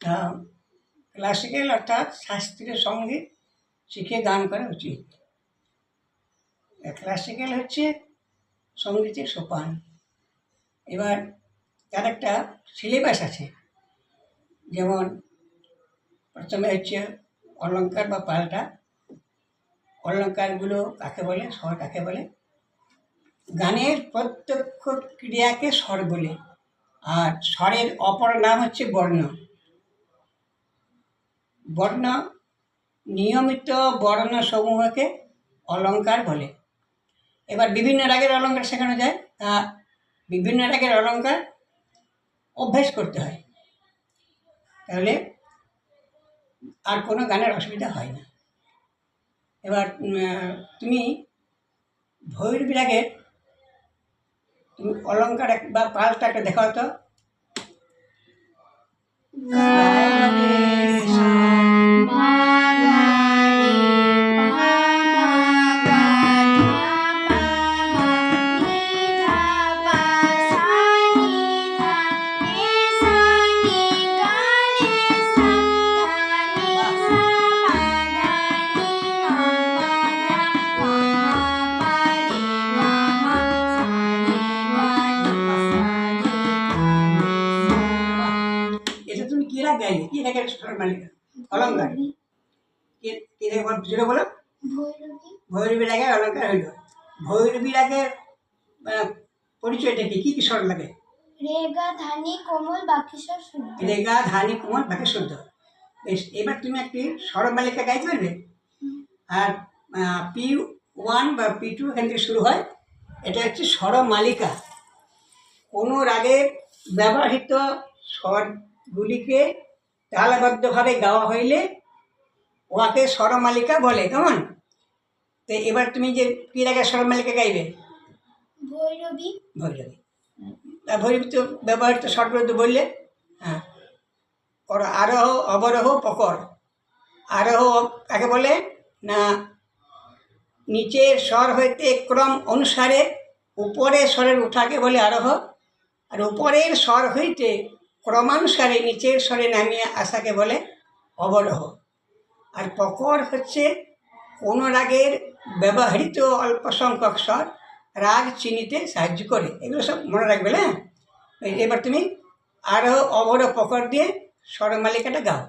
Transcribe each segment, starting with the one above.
Classical অর্থাৎ শাস্ত্রীয় সংগীত শিখে গান করা উচিত। ক্লাসিক্যাল হচ্ছে সঙ্গীতের সোপান। এবার তার একটা সিলেবাস আছে, যেমন প্রথমে হচ্ছে অলঙ্কার বা পাল্টা। অলঙ্কারগুলো কাকে বলে? স্বর কাকে বলে? গানের প্রত্যক্ষ ক্রিয়াকে স্বর বলে। আর স্বরের অপর নাম হচ্ছে বর্ণ। বর্ণ নিয়মিত বর্ণ সমূহকে অলঙ্কার বলে। এবার বিভিন্ন রাগের অলঙ্কার শেখানো যায়। তা বিভিন্ন রাগের অলঙ্কার অভ্যেস করতে হয়। তাহলে আর কোনো গানের অসুবিধা হয় না। এবার তুমি ভৈরবী রাগের তুমি অলঙ্কার বা পালটা একটা দেখাও তো। কি রাগ গাইলে কি স্বর মালিকা? অলঙ্কার। কি কি রাগ বল ভৈরবী রাগের অলঙ্কার হইল। ভৈরবী রাগের আহ, পরিচয়টা কি? কি কি স্বর লাগে? রেগা ধানি কোমল বাকি সব শুদ্ধ। রেগা ধানি কুমার বাকি শুদ্ধ। বেশ এবার তুমি একটি স্বরমালিকা গাইতে পারবে? আর পি ওয়ান বা পি টু এখান থেকে শুরু হয়। এটা হচ্ছে স্বরমালিকা কোনো রাগের ব্যবহৃত স্বরগুলিকে তালবদ্ধভাবে গাওয়া হইলে ওয়াকে স্বরমালিকা বলে কেমন? তো এবার তুমি যে কী রাগের স্বরমালিকা গাইবে? ভৈরবী। ভৈরবী। ভৈরবী তো ব্যবহৃত তো বললে হ্যাঁ। ওর আরোহ অবরোহ পকর। আরোহ কাকে বলে? না নিচের স্বর হইতে ক্রম অনুসারে উপরের স্বরের উঠাকে বলে আরোহ। আর উপরের স্বর হইতে ক্রমানুসারে নিচের স্বরে নামিয়ে আসাকে বলে, অবরহ। আর পকর হচ্ছে কোনো রাগের ব্যবহৃত অল্প সংখ্যক স্বর, রাগ চিনিতে সাহায্য করে। এগুলো সব মনে রাখবে হ্যাঁ এবার তুমি আরও অবর পকর দিয়ে স্বরমালিকাটা গাও।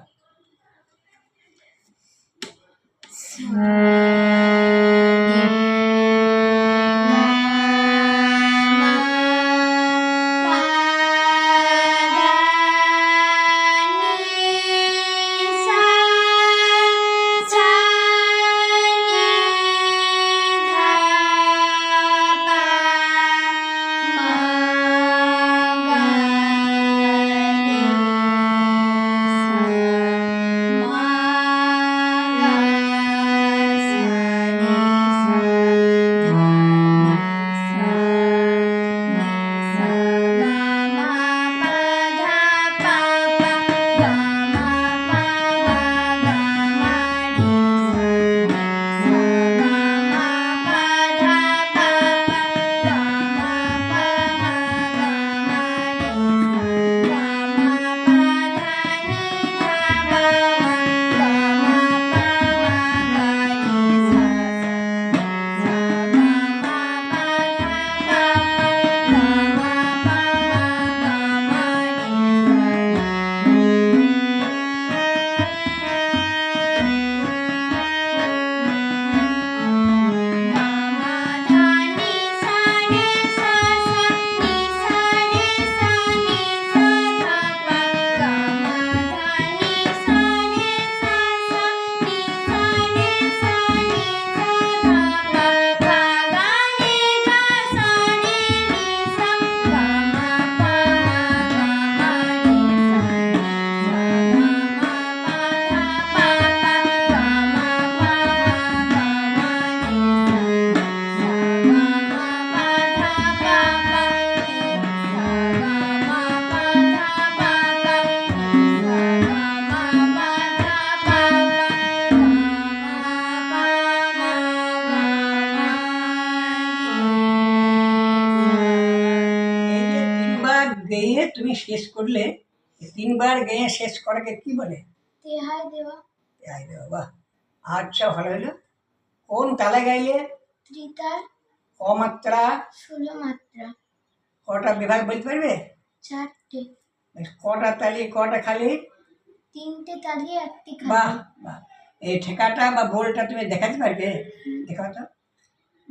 তুমি শেষ করলে তিনবার গেয়ে শেষ করাকে কি বলে? তেহাই দেওয়া। এই রে বাবা আচ্ছা ভালো হলো। কোন তালে গাইলে? ত্রিতাল অমাত্রা ষোলো মাত্রা। কটা বিভাগ বলতে পারবে? চারটে। কটা তালি কটা খালি? তিনটে তালি একটি বাহ বাহ। এই ঠেকাটা বা বোলটা তুমি দেখাতে পারবে? দেখাও তো।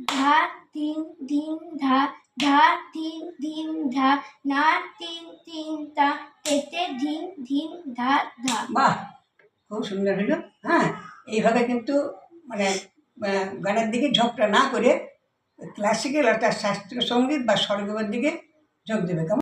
ধা, তিন দিন ধা ধা, তিন দিন ধা, না, তিন তিন, তা তেতে ধিন ধিন, ধা ধা। বাহ, খুব সুন্দর হলো। হ্যাঁ এইভাবে কিন্তু মানে গানের দিকে ঝোঁকটা না করে ক্লাসিক্যাল অর্থাৎ শাস্ত্রীয় সংগীত বা স্বর্গের দিকে ঝোঁক দেবে। কেমন